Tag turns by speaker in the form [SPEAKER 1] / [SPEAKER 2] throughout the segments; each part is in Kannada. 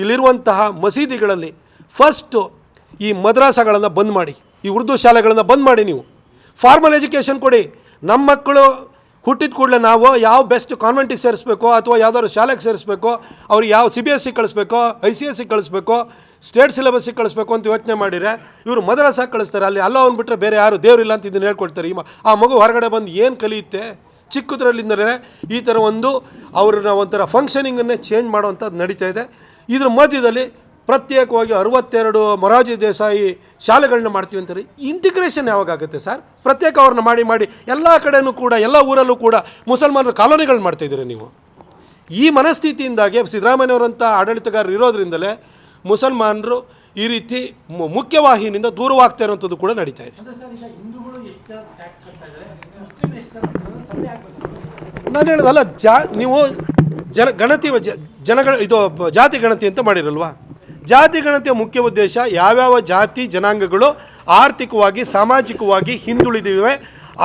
[SPEAKER 1] ಇಲ್ಲಿರುವಂತಹ ಮಸೀದಿಗಳಲ್ಲಿ ಫಸ್ಟು ಈ ಮದ್ರಾಸಗಳನ್ನು ಬಂದ್ ಮಾಡಿ, ಈ ಉರ್ದು ಶಾಲೆಗಳನ್ನು ಬಂದ್ ಮಾಡಿ ನೀವು. ಫಾರ್ಮಲ್ ಎಜುಕೇಷನ್ ಕೊಡಿ. ನಮ್ಮ ಮಕ್ಕಳು ಹುಟ್ಟಿದ ಕೂಡಲೇ ನಾವು ಯಾವ ಬೆಸ್ಟ್ ಕಾನ್ವೆಂಟಿಗೆ ಸೇರಿಸ್ಬೇಕೋ ಅಥವಾ ಯಾವ್ದಾದ್ರು ಶಾಲೆಗೆ ಸೇರಿಸ್ಬೇಕೋ, ಅವ್ರಿಗೆ ಯಾವ ಸಿ ಬಿ ಎಸ್ ಸಿ ಕಳಿಸ್ಬೇಕೋ ಐ ಸಿ ಎಸ್ ಸಿ ಕಳಿಸ್ಬೇಕು ಸ್ಟೇಟ್ ಸಿಲೆಬಸ್ಸಿಗೆ ಕಳಿಸ್ಬೇಕು ಅಂತ ಯೋಚನೆ ಮಾಡಿದರೆ ಇವರು ಮದ್ರಾಸಾಗಿ ಕಳಿಸ್ತಾರೆ. ಅಲ್ಲಿ ಅಲ್ಲ ಅವ್ನು ಬಿಟ್ಟರೆ ಬೇರೆ ಯಾರು ದೇವರಿಲ್ಲ ಅಂತ ಇದನ್ನು ಹೇಳ್ಕೊಡ್ತಾರೆ. ಈ ಆ ಮಗು ಹೊರಗಡೆ ಬಂದು ಏನು ಕಲಿಯುತ್ತೆ ಚಿಕ್ಕದ್ರಲ್ಲಿಂದಲೇ ಈ ಥರ ಒಂದು ಅವ್ರನ್ನ ಒಂಥರ ಫಂಕ್ಷನಿಂಗನ್ನೇ ಚೇಂಜ್ ಮಾಡೋವಂಥದ್ದು ನಡೀತಾ ಇದೆ. ಇದ್ರ ಮಧ್ಯದಲ್ಲಿ ಪ್ರತ್ಯೇಕವಾಗಿ ಅರವತ್ತೆರಡು ಮೊರಾಜಿ ದೇಸಾಯಿ ಶಾಲೆಗಳನ್ನ ಮಾಡ್ತೀವಿ ಅಂತಾರೆ. ಇಂಟಿಗ್ರೇಷನ್ ಯಾವಾಗ ಆಗುತ್ತೆ ಸರ್ ಪ್ರತ್ಯೇಕ ಅವ್ರನ್ನ ಮಾಡಿ ಮಾಡಿ ಎಲ್ಲ ಕಡೆನೂ ಕೂಡ ಎಲ್ಲ ಊರಲ್ಲೂ ಕೂಡ ಮುಸಲ್ಮಾನರು ಕಾಲೋನಿಗಳನ್ನ ಮಾಡ್ತಾಯಿದ್ದೀರಿ ನೀವು. ಈ ಮನಸ್ಥಿತಿಯಿಂದಾಗಿ ಸಿದ್ದರಾಮಯ್ಯನವರಂಥ ಆಡಳಿತಗಾರರು ಇರೋದ್ರಿಂದಲೇ ಮುಸಲ್ಮಾನರು ಈ ರೀತಿ ಮು- ಮುಖ್ಯವಾಹಿನಿಂದ ದೂರವಾಗ್ತಾ ಇರುವಂಥದ್ದು ಕೂಡ ನಡೀತಾ ಇದೆ. ನಾನು ಹೇಳೋದಲ್ಲ ಜಾ ನೀವು ಜನ ಗಣತಿ ಜನಗಳ ಇದು ಜಾತಿ ಗಣತಿ ಅಂತ ಮಾಡಿರಲ್ವಾ? ಜಾತಿ ಗಣತಿಯ ಮುಖ್ಯ ಉದ್ದೇಶ ಯಾವ್ಯಾವ ಜಾತಿ ಜನಾಂಗಗಳು ಆರ್ಥಿಕವಾಗಿ, ಸಾಮಾಜಿಕವಾಗಿ ಹಿಂದುಳಿದಿವೆ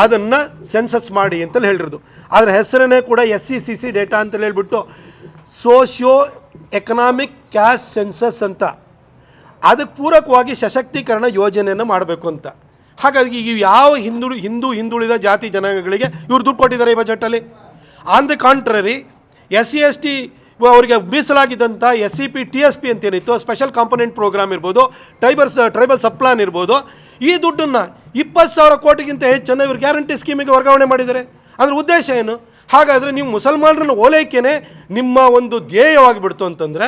[SPEAKER 1] ಅದನ್ನು ಸೆನ್ಸಸ್ ಮಾಡಿ ಅಂತಲೇ ಹೇಳಿರೋದು. ಅದರ ಹೆಸರನ್ನೇ ಕೂಡ S C C C data ಅಂತಲೇ ಹೇಳ್ಬಿಟ್ಟು ಸೋಷಿಯೋ ಎಕನಾಮಿಕ್ ಕ್ಯಾಶ್ ಸೆನ್ಸಸ್ ಅಂತ. ಅದಕ್ಕೆ ಪೂರಕವಾಗಿ ಸಶಕ್ತೀಕರಣ ಯೋಜನೆಯನ್ನು ಮಾಡಬೇಕು ಅಂತ. ಹಾಗಾಗಿ ಯಾವ ಹಿಂದುಳಿ ಹಿಂದೂ ಹಿಂದುಳಿದ ಜಾತಿ ಜನಾಂಗಗಳಿಗೆ ಇವ್ರು ದುಡ್ಡು ಕೊಟ್ಟಿದ್ದಾರೆ ಈ ಬಜೆಟಲ್ಲಿ on the contrary S C S T ಅವರಿಗೆ ಮೀಸಲಾಗಿದ್ದಂಥ S C P T S P ಅಂತೇನಿತ್ತು special component program ಇರ್ಬೋದು ಟ್ರೈಬರ್ಸ್ ಟ್ರೈಬಲ್ ಸಪ್ಲಾನ್ ಇರ್ಬೋದು, ಈ ದುಡ್ಡನ್ನು ಇಪ್ಪತ್ತು ಸಾವಿರ ಕೋಟಿಗಿಂತ ಹೆಚ್ಚನ್ನು ಇವರು ಗ್ಯಾರಂಟಿ ಸ್ಕೀಮಿಗೆ ವರ್ಗಾವಣೆ ಮಾಡಿದ್ದಾರೆ. ಅದರ ಉದ್ದೇಶ ಏನು? ಹಾಗಾದರೆ ನೀವು ಮುಸಲ್ಮಾನರನ್ನು ಓಲೈಕೆನೇ ನಿಮ್ಮ ಒಂದು ಧ್ಯೇಯವಾಗಿಬಿಡ್ತು ಅಂತಂದರೆ,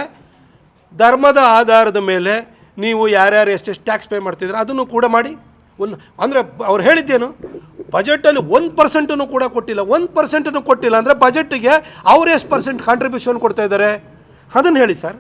[SPEAKER 1] ಧರ್ಮದ ಆಧಾರದ ಮೇಲೆ ನೀವು ಯಾರ್ಯಾರು ಎಷ್ಟೆಷ್ಟು ಟ್ಯಾಕ್ಸ್ ಪೇ ಮಾಡ್ತಿದ್ರೆ ಅದನ್ನು ಕೂಡ ಮಾಡಿ. ಒಂದು, ಅಂದರೆ ಅವ್ರು ಹೇಳಿದ್ದೇನು? ಬಜೆಟಲ್ಲಿ ಒಂದು ಪರ್ಸೆಂಟನ್ನು ಕೂಡ ಕೊಟ್ಟಿಲ್ಲ. ಒಂದು ಪರ್ಸೆಂಟನ್ನು ಕೊಟ್ಟಿಲ್ಲ ಅಂದರೆ ಬಜೆಟ್ಗೆ ಅವ್ರು ಎಷ್ಟು ಪರ್ಸೆಂಟ್ ಕಾಂಟ್ರಿಬ್ಯೂಷನ್ ಕೊಡ್ತಾ ಇದ್ದಾರೆ? ಅದನ್ನು ಹೇಳಿ ಸರ್.